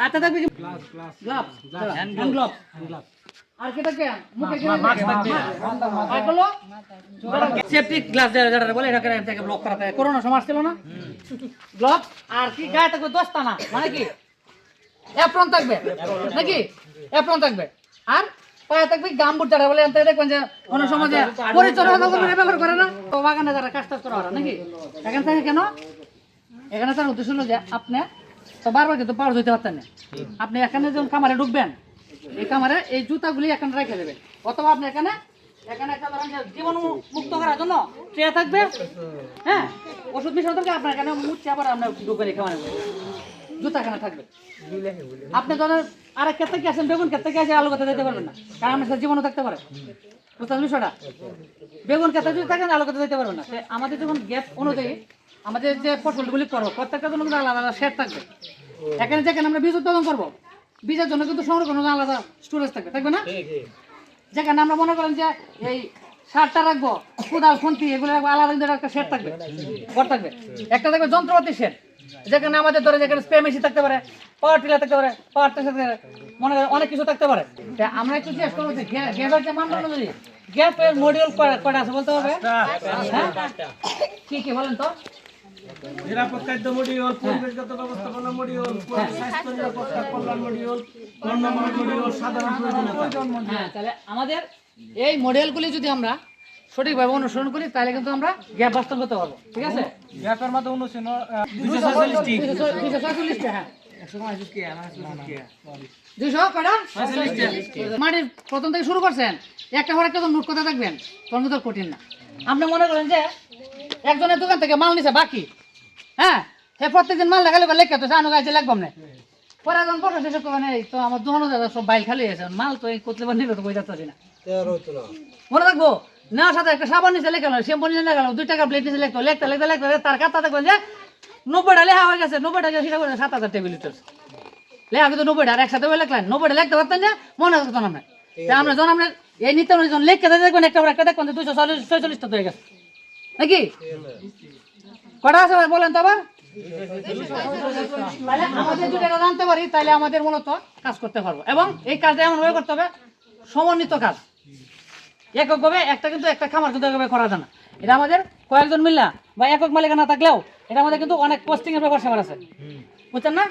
হাতে থাকবে কি গ্লাভস হ্যান্ড গ্লাভস আর কেটা কে? মুখে কে আর হলো সেফটি গ্লাস যেটা বলে এটা কেন থেকে ব্লক করা করোনা সময় ছিল না? গ্লাভস আর কি গায়ে থাকবে দস্তানা? মানে কি? অ্যাপ্রন থাকবে? নাকি? অ্যাপ্রন থাকবে। আর পায়ে থাকবে গামবুট যারা বলে দেখবেন যে অনেক সময় যে পরিচর্যা ব্যবহার করে না? তো বাগানে যারা কাজ টাজ করা নাকি? এখান থেকে কেন? এখানে তার উদ্দেশ্য হলো যে আপনি তো বারবার কিন্তু পাওয়ার দিতে পারতেন না। আপনি এখানে যখন কামারে ঢুকবেন এই কামারে এই জুতাগুলি এখানে রেখে দেবেন। অথবা আপনি এখানে এখানে একটা জীবন মুক্ত করার জন্য ট্রে থাকবে। হ্যাঁ? ওষুধ মিশানো থাকবে আপনার এখানে মুচ্ছে আবার আপনার ঢুকবেন এই কামারে জুতা এখানে থাকবে। আপনি ধরেন আরেক ক্ষেত্রে কি আসেন? বেগুন ক্ষেত্রে কি আলু কথা দিতে পারবেন না। কারণ আপনার সাথে জীবনও থাকতে পারে। বুঝতে বিষয়টা? বেগুন ক্ষেত্রে যদি থাকেন আলু কথা দিতে পারবেন না। আমাদের যখন গ্যাপ অনুযায়ী আমাদের যে ফসলগুলি করব প্রত্যেকটা জন্য কিন্তু আলাদা আলাদা শেড থাকবে। এখানে যেখানে আমরা বীজ উৎপাদন করব বীজের জন্য কিন্তু সংরক্ষণ আলাদা স্টোরেজ থাকবে থাকবে না? যেখানে আমরা মনে করেন যে এই সারটা রাখব কোদাল খুন্তি এগুলো রাখব আলাদা কিন্তু একটা শেড থাকবে ঘর থাকবে। একটা থাকবে যন্ত্রপাতি শেড যেখানে আমাদের ধরে যেখানে স্প্রে মেশিন থাকতে পারে পাওয়ার টিলার থাকতে পারে পাওয়ার টিলার থাকতে পারে মনে করেন অনেক কিছু থাকতে পারে। আমরা একটু জিজ্ঞেস করব যে গ্যাসের যে মানদণ্ড যদি গ্যাপের মডিউল কয়টা আছে বলতে হবে হ্যাঁ? কি কি বলেন তো? মডিউল পরিবেশগত ব্যবস্থাপনা মডিউল স্বাস্থ্য নিরাপত্তা কল্যাণ মডিউল মডিউল সাধারণ প্রয়োজনীয়তা। হ্যাঁ তাহলে আমাদের এই মডেলগুলি যদি আমরা সঠিকভাবে অনুসরণ করি তাহলে কিন্তু আমরা গ্যাপ বাস্তব করতে পারব ঠিক আছে? গ্যাপের মধ্যে হ্যাঁ। মাটির প্রথম থেকে শুরু করছেন একটা পর একটা নোট কথা থাকবেন তখন আর কঠিন না। আপনি মনে করেন যে একজনের দোকান থেকে মাল নিছে বাকি। হ্যাঁ? সে প্রত্যেকদিন মাল দেখালে লেখা তো জানো গাছে লাগবাম না পরে একজন পরে শেষে এই তো আমার দোকানও দাদা সব বাইল খালি আছে মাল তো এই পারি নিবে তো বই যাচ্ছে না। মনে রাখব নেওয়ার সাথে একটা সাবান নিচে লেখালো শ্যাম্পু নিচে লেখালো দুই টাকা প্লেট নিচে লেখতো লেখতে লেখতে লেখতে তার কাতা দেখবেন যে নব্বইটা লেখা হয়ে গেছে নব্বইটা সেটা করে সাত হাজার টেবিল লিটার লেখা কিন্তু নব্বইটা আর একসাথে লেখলেন নব্বইটা লিখতে পারতেন যে মনে থাকতো না আপনার? আমরা যখন আমরা এই নিত্য যখন লিখতে দেখবেন একটা একটা দেখবেন যে দুইশো চল্লিশ ছয়চল্লিশটা তো হয়ে গেছে। নাকি? কটা আছে বলেন তো আবার। আমাদের যদি এটা জানতে পারি, তাহলে আমাদের মূলত কাজ করতে পারব। এবং এই কাজটা এমন ভাবে করতে হবে, সমন্বিত কাজ। এককভাবে একটা কিন্তু একটা খামার কিন্তু একভাবে করা যায় না। এটা আমাদের কয়েকজন মিললা বা একক মালিকানা থাকলেও এটা আমাদের কিন্তু অনেক পোস্টিং এর ব্যাপার সেবার আছে। বুঝছেন না?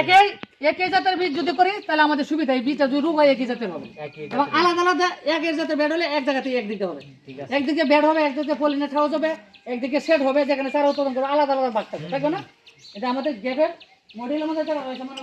একই একই জাতের বীজ যদি করি তাহলে আমাদের সুবিধা এই বীজটা যদি রোগ হয় একই জাতের হবে। এবং আলাদা আলাদা এক এক জাতের বেড হলে এক জায়গাতে একদিকে হবে। একদিকে বেড হবে একদিকে পলিনেট হাউস হবে একদিকে সেট হবে যেখানে চারা উৎপাদন করবে আলাদা আলাদা বাগ থাকবে তাই না? এটা আমাদের গ্যাপের মডেলের আমাদের করা হয়েছে মনে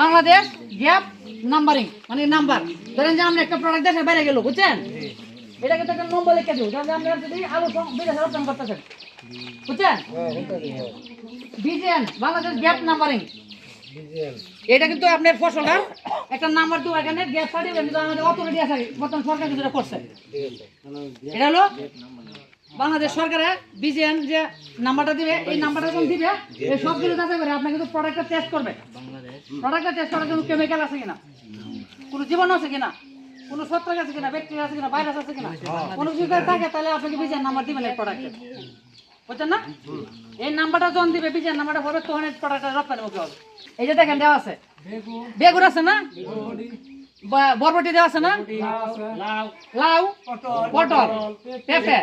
বাংলাদেশ গ্যাপ নাম্বারিং মানে নাম্বার। ধরেন যে আমরা একটা প্রোডাক্ট দেশে বাইরে গেল, বুঝছেন? এটাকে তো একটা নম্বর লিখে দিব যেমন আমরা যদি আলু বিদেশে রপ্তানি করতেছেন, বুঝছেন? BGN, Bangladesh gap numbering. এটা কিন্তু আপনার ফসলটা একটা নাম্বার দু এখানে, গ্যাপ সার্টিফিকেট আমাদের অথরিটি আছে, বর্তমান সরকার কিন্তু করছে। এটা হলো বাংলাদেশ সরকারে বিজিএন যে নাম্বারটা দিবে, এই নাম্বারটা যখন দিবে, এই সব কিছু যাচাই করে আপনার কিন্তু প্রোডাক্টটা টেস্ট করবে প্রোডাক্টটা টেস্ট করার জন্য কেমিক্যাল আছে কিনা? কোনো জীবাণু আছে কিনা? কোনো ছত্রাক আছে কিনা? ব্যাকটেরিয়া আছে কিনা? ভাইরাস আছে কিনা? কোনো কিছু থাকে, তাহলে আপনাকে বিজিএন নাম্বার দিবেন এই প্রোডাক্টে বুঝছেন না? এই নাম্বারটা যখন দিবে বিজিএন নাম্বারটা হবে তখন এই প্রোডাক্টটা রপ্তানি মুখে হবে। এই যে দেখেন, দেওয়া আছে। বেগুন আছে না? বরবটি দেওয়া আছে না? লাউ পটল পেঁপে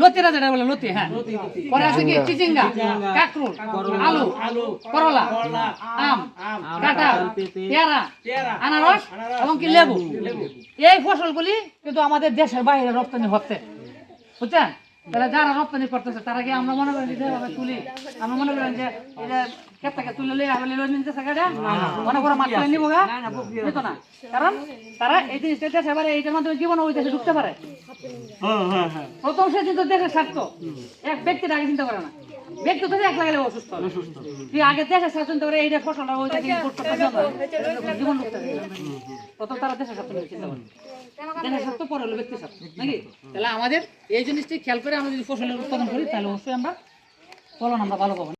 লতিরা যেটা বলে লতি হ্যাঁ। পরে আছে কি? চিচিঙ্গা কাকরুল আলু করলা আম কাঁঠাল পেয়ারা আনারস এবং কি লেবু। এই ফসলগুলি কিন্তু আমাদের দেশের বাইরে রপ্তানি হচ্ছে। বুঝছেন? তাহলে যারা রপ্তানি করতেছে তারা কি আমরা মনে করেন যে তুলি? আমরা মনে করেন যে এটা ক্ষেত তুলে লই আগে লই নিতে থাকে মনে করো মাছ তুলে নিবো গা? নিত না কারণ তারা এই জিনিসটা দেশের বাইরে এইটার মাধ্যমে জীবন ওই দেশে ঢুকতে পারে। প্রথম সে কিন্তু দেশের স্বার্থ। এক ব্যক্তির আগে চিন্তা করে না। ব্যক্তি তো এক লাগালে অসুস্থ। তুই আগে দেশে শাসন করে এইটা ফসলটা ওইটা দিয়ে করতে পারবি আমরা জীবন মুক্ত হয়ে তত তারা দেশের স্বার্থ চিন্তা করবে দেশের স্বার্থ পরে হলো ব্যক্তি স্বার্থ নাকি? তাহলে আমাদের এই জিনিসটি খেয়াল করে আমরা যদি ফসলের উৎপাদন করি, তাহলে অবশ্যই আমরা ফলন আমরা ভালো পাবো।